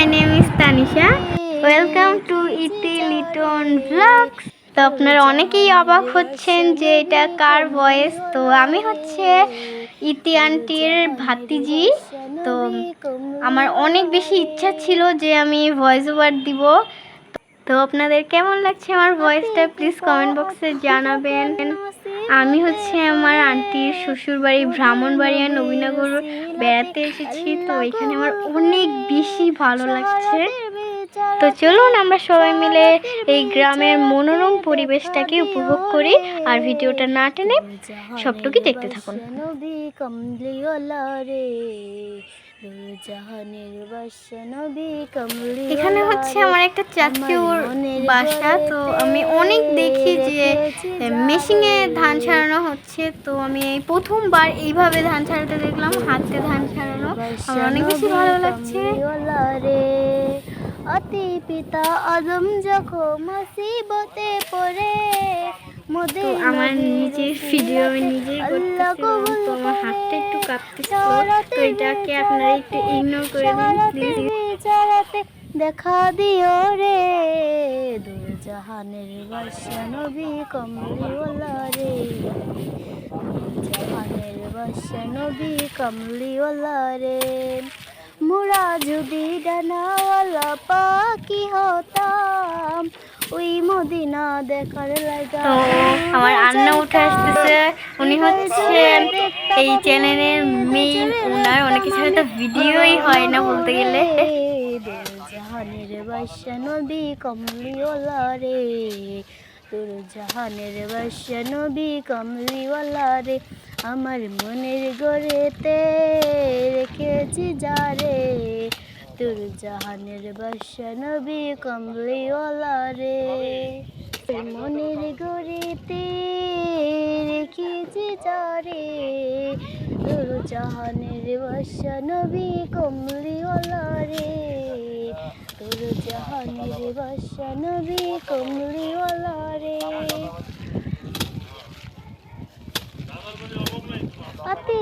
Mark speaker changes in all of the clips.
Speaker 1: My name is Tanisha welcome to Iti Liton blogs তো আপনারা অনেকেই অবাক হচ্ছেন যে এটা কার ভয়েস তো আমি হচ্ছে ইতি আন্টির ভাতিজি। তো আমার অনেক বেশি ইচ্ছা ছিল যে আমি ভয়েস ওভার দিব। তো আপনাদের কেমন লাগছে আমার ভয়েসটা প্লিজ কমেন্ট বক্সে জানাবেন। আমি হচ্ছে আমার আন্টির শ্বশুর বাড়ি ব্রাহ্মণবাড়িয়া, নবীনগর বেড়াতে এসেছি। তো এখানে আমার অনেক বেশি ভালো লাগছে। তো চলুন আমরা সবাই মিলে এই গ্রামের মনোরম পরিবেশটাকে উপভোগ করি আর ভিডিওটা না টেনে সবটুকুই দেখতে থাকুন। এখানে হচ্ছে আমার একটা চাচুর বাসা তো আমি অনেক দেখি যে মেশিনে ধান ছাড়ানো হচ্ছে তো আমি এই প্রথমবার এইভাবে ধান ছাড়াতে দেখলাম হাতে ধান ছাড়ানো। আমার অনেক বেশি ভালো লাগছে।
Speaker 2: অতি পিতা আদম যখন মুসিবতে পড়ে
Speaker 1: তো আমার নিজের ভিডিও আমি নিজেই করতেছিলাম। তো আমার হাতটা একটু কাঁপতেছিল। তো এটাকে আপনারা একটু ইগনোর করে দিন প্লিজ
Speaker 2: দেখা দিও রে। জাহানের বাসা নবী কমলিওয়ালা রে। জাহানের বাসা নবী কমলিওয়ালা রে। মোরা যদি ডানাওয়ালা পাখি হতাম ওই মদিনা দেখার লাগা
Speaker 1: তো আমার আন্না উঠে আসতেছে। উনি হচ্ছে এই চ্যানেলের মেইন ওনার অনেক কিছু হয়তো ভিডিওই হয় না বলতে গেলে।
Speaker 2: জাহানের বাসা নবী কমলিওয়ালা রে। তোর জাহানের বাসা নবী কমলিওয়ালা রে। আমার মনের গড়েতে রেখেছি যারে তোর জাহানের বাসা নবী কমলিওয়ালা রে মনের গড়েতে রেখেছি যারে তোর জাহানের বাসা নবী কমলিওয়ালা রে তোর জাহানের বাসা নবী কমলিওয়ালা রে অতি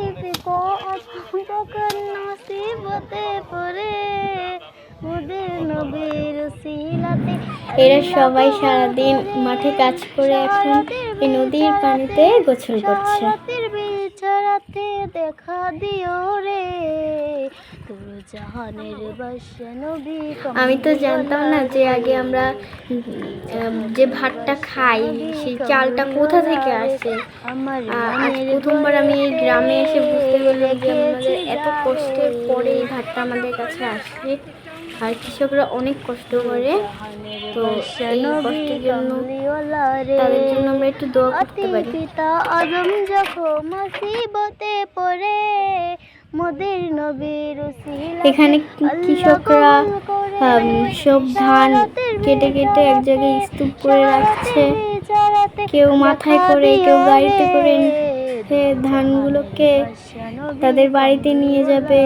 Speaker 2: নসিবতে পড়ে মোদের নবীর সিলাতে
Speaker 1: এরা সবাই সারাদিন মাঠে কাজ করে এখন এই নদীর পানিতে গোসল করছে।
Speaker 2: বিছারাতে দেখা দিও রে। তোর জাহানের বাসা
Speaker 1: আমি তো জানতাম না যে আগে আমরা যে ভাতটা খাই সেই চালটা কোথা থেকে আসে? আজ প্রথমবার আমি এই গ্রামে এসে বুঝতে পারলাম যে আমাদের এত কষ্টের পরে এই ভাতটা আমাদের কাছে আসে আর কৃষকরা অনেক কষ্ট করে। তো এই কষ্টের জন্য তাদের জন্য আমরা একটু দোয়া করতে পারি।
Speaker 2: পিতা আদম যখন মুসিবতে পড়ে মোদের নবীর উসিলাতে
Speaker 1: এখানে কৃষকরা সব ধান কেটে কেটে এক জায়গায় স্তূপ করে রাখছে। কেউ মাথায় করে কেউ গাড়িতে করে ধানগুলোকে তাদের বাড়িতে নিয়ে যাবে।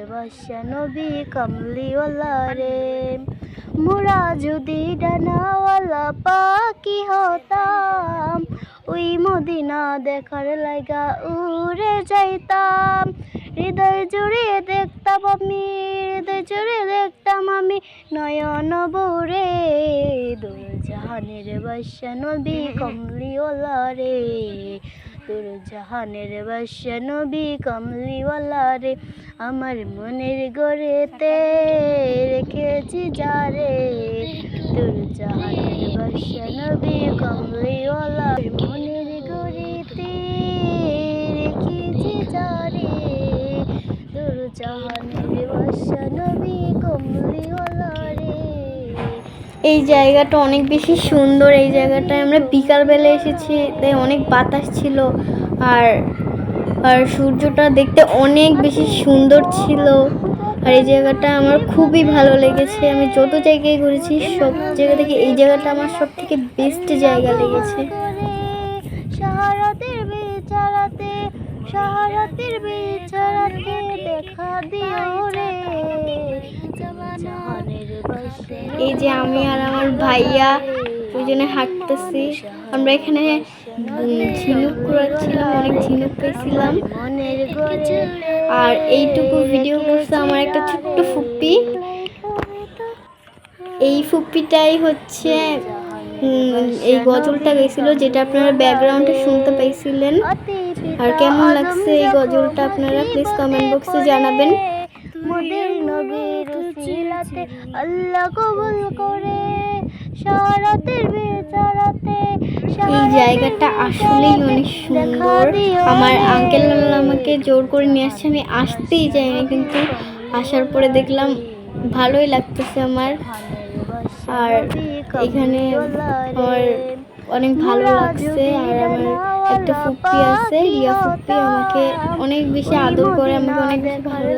Speaker 2: জাহানের বাসা নবী কমলিওয়ালা রে মোরা যদি ডানাওয়ালা পাখি হতাম, ওই মদিনা দেখার লাগা উড়ে যাইতাম। হৃদয় জুড়ে দেখতাম আমি, হৃদয় জুড়ে দেখতাম আমি নয়ন বরে দূর জাহানের বাসা নবী কমলিওয়ালা রে তোর জাহানের বাসা নবী কমলিওয়ালা রে আমার মনের গড়েতে রেখেছি যারে তোর জাহানের বাসা নবী কমলিওয়ালা মনের গড়েতে রেখেছি যারে তোর জাহানের বাসা নবী কমলিওয়ালা রে
Speaker 1: এই জায়গাটা অনেক বেশি সুন্দর, এই জায়গাটায় আমরা বিকালবেলা এসেছি, তাই অনেক বাতাস ছিল। আর আর সূর্যটা দেখতে অনেক বেশি সুন্দর ছিল। আর এই জায়গাটা আমার খুবই ভালো লেগেছে। আমি যত জায়গায় ঘুরেছি সব জায়গা থেকে এই জায়গাটা আমার সব থেকে বেস্ট জায়গা লেগেছে।
Speaker 2: শাহারাতের বিচারাতে শাহারাতের বিচারাতে দেখা দিও রে।
Speaker 1: এই যে আমি আর আমার ভাইয়া ওই দুজনে হাঁটতেছি। আমরা এখানে ঝিনুক কুড়াচ্ছিলাম অনেক ঝিনুক পেয়েছিলাম। আর এইটুকু ভিডিও করছে আমার একটা ছোট্ট ফুপ্পি এই ফুপ্পিটাই হচ্ছে এই গজলটা গেছিল যেটা আপনারা ব্যাকগ্রাউন্ডে শুনতে পাইছিলেন আর কেমন লাগছে এই গজলটা আপনারা প্লিজ কমেন্ট বক্সে জানাবেন।
Speaker 2: আল্লাহ কবুল করে সারাতের বেচারাতে
Speaker 1: এই জায়গাটা আসলেই অনেক সুন্দর। আমার আঙ্কেল আমাকে জোর করে নিয়ে আসছে। আমি আসতেই চাইনি, কিন্তু আসার পরে দেখলাম ভালোই লাগতেছে আমার। আর এখানে আমার অনেক ভালো লাগছে। আর আমার একটা ফুপ্পি আছে, রিয়া ফুপ্পি আমাকে অনেক বেশি আদর করে। আমাকে অনেক বেশি ভালো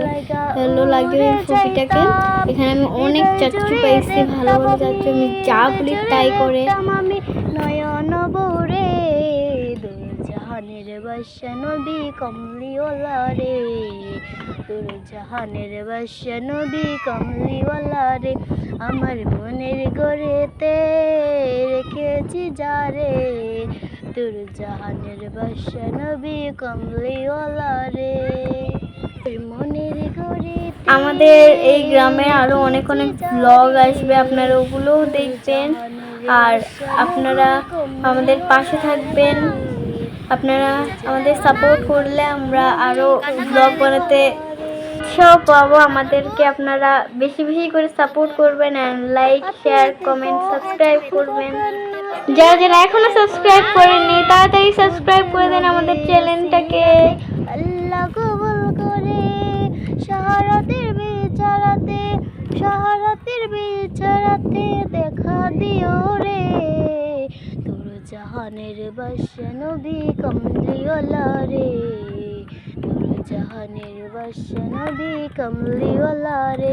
Speaker 1: ভালো লাগে ওই ফুপ্পিটাকে এখানে আমি অনেক চাচ্চু পাইছি ভালো ভালো চাচ্চু আমি যা বলি তাই করে।
Speaker 2: বাসা নবী কমলিওয়ালা রে। দুই জাহানের বাসা নবী কমলিওয়ালা রে। আমার মনের গড়েতে রেখেছি যারে তোর জাহানের বাসা নবী কমলিওয়ালা রে। তোর মনের গড়েতে
Speaker 1: আমাদের এই গ্রামে আরও অনেক অনেক ব্লগ আসবে আপনারা ওগুলোও দেখবেন। আর আপনারা আমাদের পাশে থাকবেন। আপনারা আমাদের সাপোর্ট করলে আমরা আরও ব্লগ বানাতে সব পাবো। আমাদেরকে আপনারা বেশি বেশি করে সাপোর্ট করবেন and like share comment subscribe করবেন। যারা যারা এখনও সাবস্ক্রাইব করেননি, তাড়াতাড়ি সাবস্ক্রাইব করে দেন আমাদের চ্যানেলটাকে
Speaker 2: করে বেচারাতে, শাহারাতের বেচারাতে দেখা দিও রে। জাহানের বাসা নবী কমলিওয়ালা রে। জাহানের বাসা নবী কমলিওয়ালা রে।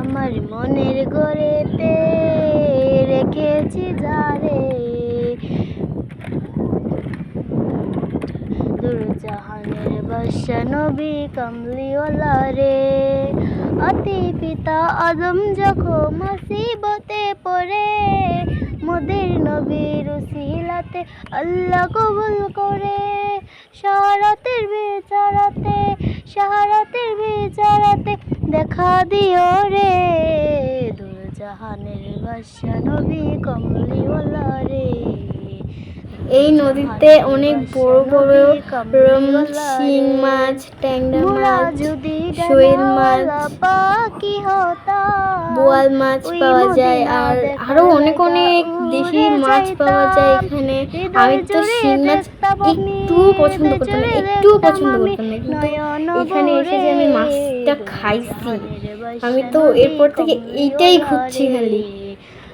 Speaker 2: আমার মনের গড়েতে রেখেছি যারে দুরজাহানের বাদশা নবী কামলিওয়ালা রে। অতি পিতা আদম যখন মুসিবতে পড়ে মোদের নবীর উসিলাতে আল্লাহ কবুল করে। শহরতের বেচারাতে, শহরতের বিচারাতে দেখা দিও রে। দুরজাহানের বাসা নবী কমলিওয়ালা
Speaker 1: এই নদীতে অনেক বড় বড় শিং মাছ ট্যাংরা মাছ শোয়েল মাছ বোয়াল মাছ পাওয়া যায় আর আরও অনেক অনেক দেশি মাছ পাওয়া যায় এখানে। আমি তো শিং মাছ একটুও পছন্দ করতাম না একটুও পছন্দ করতাম না কিন্তু এখানে এসে যে আমি মাছটা খাইছি আমি তো এরপর থেকে এইটাই খুঁজছি খালি।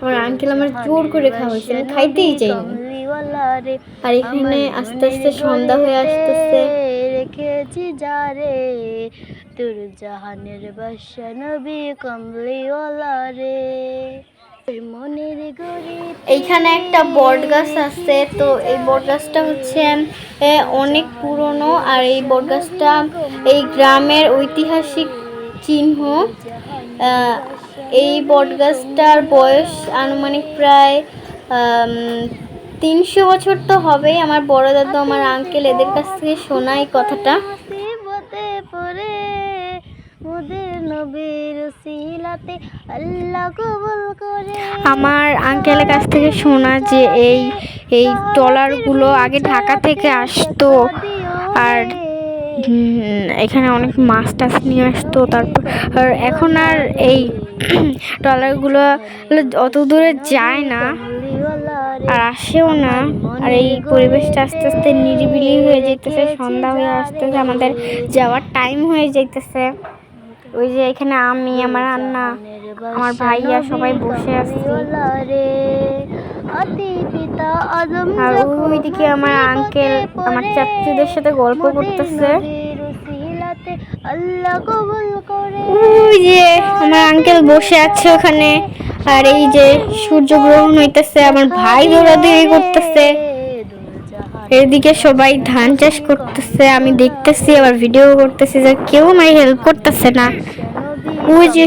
Speaker 1: আমার আঙ্কেল আমার জোর করে খাওয়াইছে আমি খাইতেই চাইনি। আর এখানে আস্তে আস্তে সন্ধ্যা হয়ে আসতেছে।
Speaker 2: রেখেছি যারে তোর জাহানের বাসা নবী কমলিওয়ালা রে
Speaker 1: এইখানে একটা বট গাছ আছে তো এই বট গাছটা হচ্ছে অনেক পুরনো। আর এই বট গাছটা এই গ্রামের ঐতিহাসিক চিহ্ন এই বটগাছটার বয়স আনুমানিক প্রায় তিনশো বছর তো হবেই। আমার বড় দাদু আমার আঙ্কেল এদের কাছ থেকে শোনা এই কথাটা। আমার আঙ্কেলের কাছ থেকে শোনা যে এই এই ট্রলারগুলো আগে ঢাকা থেকে আসতো। আর এখানে অনেক মাছ টাছ নিয়ে আসতো। তারপর আর এখন আর এই ট্রলারগুলো অত দূরে যায় না আর আসেও না। আর এই পরিবেশটা আস্তে আস্তে নিরিবিলি হয়ে যাইতেছে, সন্ধ্যা হয়ে আসতেছে, আমাদের যাওয়ার টাইম হয়ে যাইতেছে। ওই যে এখানে আমি, আমার আন্না, আমার ভাইয়া সবাই বসে আছি। আর ওইদিকে আমার আঙ্কেল আমার চাচুদের সাথে গল্প করতেছে।
Speaker 2: আল্লাহ কবুল করে।
Speaker 1: ওই যে, আমার আঙ্কেল বসে আছে ওখানে। আর এই যে সূর্যগ্রহণ হইতেছে, আমার ভাই দৌড়াদৌড়ি করতেছে। এদিকে সবাই ধান চাষ করতেছে, আমি দেখতেছি, আবার ভিডিও করতেছি যে কেউ আমার হেল্প করতেছে না। ওই যে,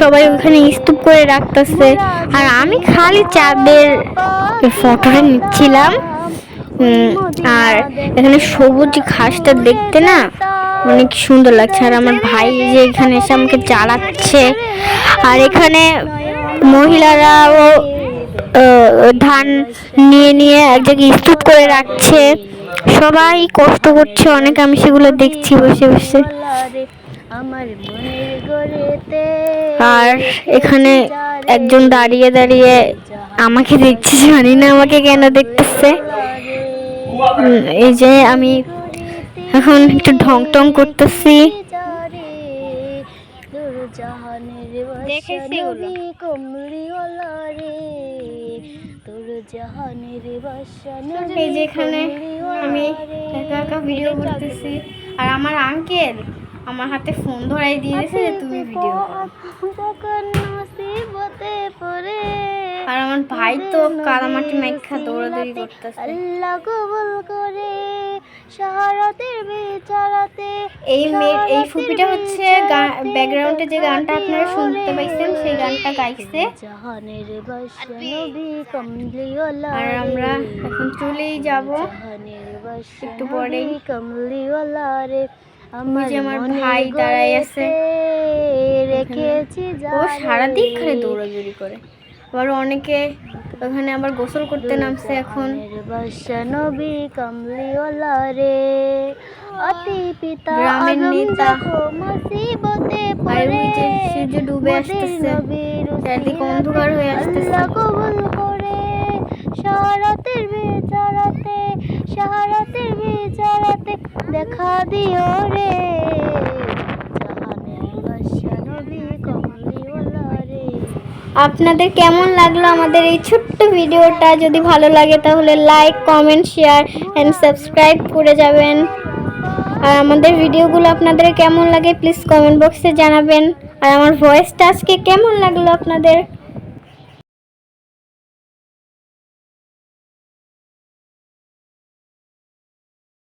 Speaker 1: সবাই ওখানে স্তূপ করে রাখতেছে। আর আমি খালি চাঁদের ফটোটা নিচ্ছিলাম। আর এখানে সবুজ ঘাসটা দেখতে না? অনেক সুন্দর লাগছে। আর আমার ভাই যে এখানে এসে আমাকে জ্বালাচ্ছে। আর এখানে মহিলারাও ধান নিয়ে নিয়ে এক জায়গায় স্তূপ করে রাখছে। সবাই কষ্ট করছে, অনেক আমি সেগুলো দেখছি বসে বসে। আর এখানে একজন দাঁড়িয়ে দাঁড়িয়ে আমাকে দেখছে, জানি না আমাকে কেন দেখতেছে। এই যে আমি এখন একটু ঢং টং করতেছি। দেখেছি এগুলো।
Speaker 2: কমলিওয়ালা রে তোর জাহানের বাসা
Speaker 1: এই যে এখানে আমি একা একা ভিডিও করতেছি। আর আমার আঙ্কেল আমার হাতে ফোন ধরাই দিয়েছে যে তুমি ভিডিও
Speaker 2: যখন পড়ে
Speaker 1: আর আমার ভাই তো কাদামাটি মাইখা দৌড়াদৌড়ি করতেছে।
Speaker 2: আল্লাহ কবুল করে। শাহারাতের বিচারাতে
Speaker 1: এই এই ফুপিটা হচ্ছে ব্যাকগ্রাউন্ডে যে গানটা আপনারা শুনতে পাইছেন সেই গানটা গাইছে আর আমরা এখন চলেই যাব একটু পরেই।
Speaker 2: নবী কমলিওয়ালা রে
Speaker 1: আমার ভাই দাঁড়াই আছে।
Speaker 2: রেখেছি
Speaker 1: ও সারাদিন খালি দৌড়াদৌড়ি করে আবার অনেকে ওখানে আবার গোসল করতে নামছে এখন।
Speaker 2: বাসা নবী কমলিওয়ালা রে অতি পিতা
Speaker 1: গ্রামের
Speaker 2: আদম
Speaker 1: নেতা।
Speaker 2: মুসিবতে পড়ে।
Speaker 1: সূর্য ডুবে
Speaker 2: মোদের
Speaker 1: আসতেছে। চারদিকে অন্ধকার হয়ে আসতেছে।
Speaker 2: আল্লাহ কবুল করে। শাহারাতের বিচারাতে শাহারাতের বিচারাতে দেখা দিও রে জাহানের বাদশা নবী কমলিওয়ালা রে
Speaker 1: আপনাদের কেমন লাগল আমাদের এই ছোট্ট ভিডিওটা? যদি ভালো লাগে তাহলে like comment share and subscribe করে যাবেন। আর আমাদের ভিডিওগুলো আপনাদের কেমন লাগে প্লিজ কমেন্ট বক্সে জানাবেন। আর আমার ভয়েসটা আজকে কেমন লাগল আপনাদের?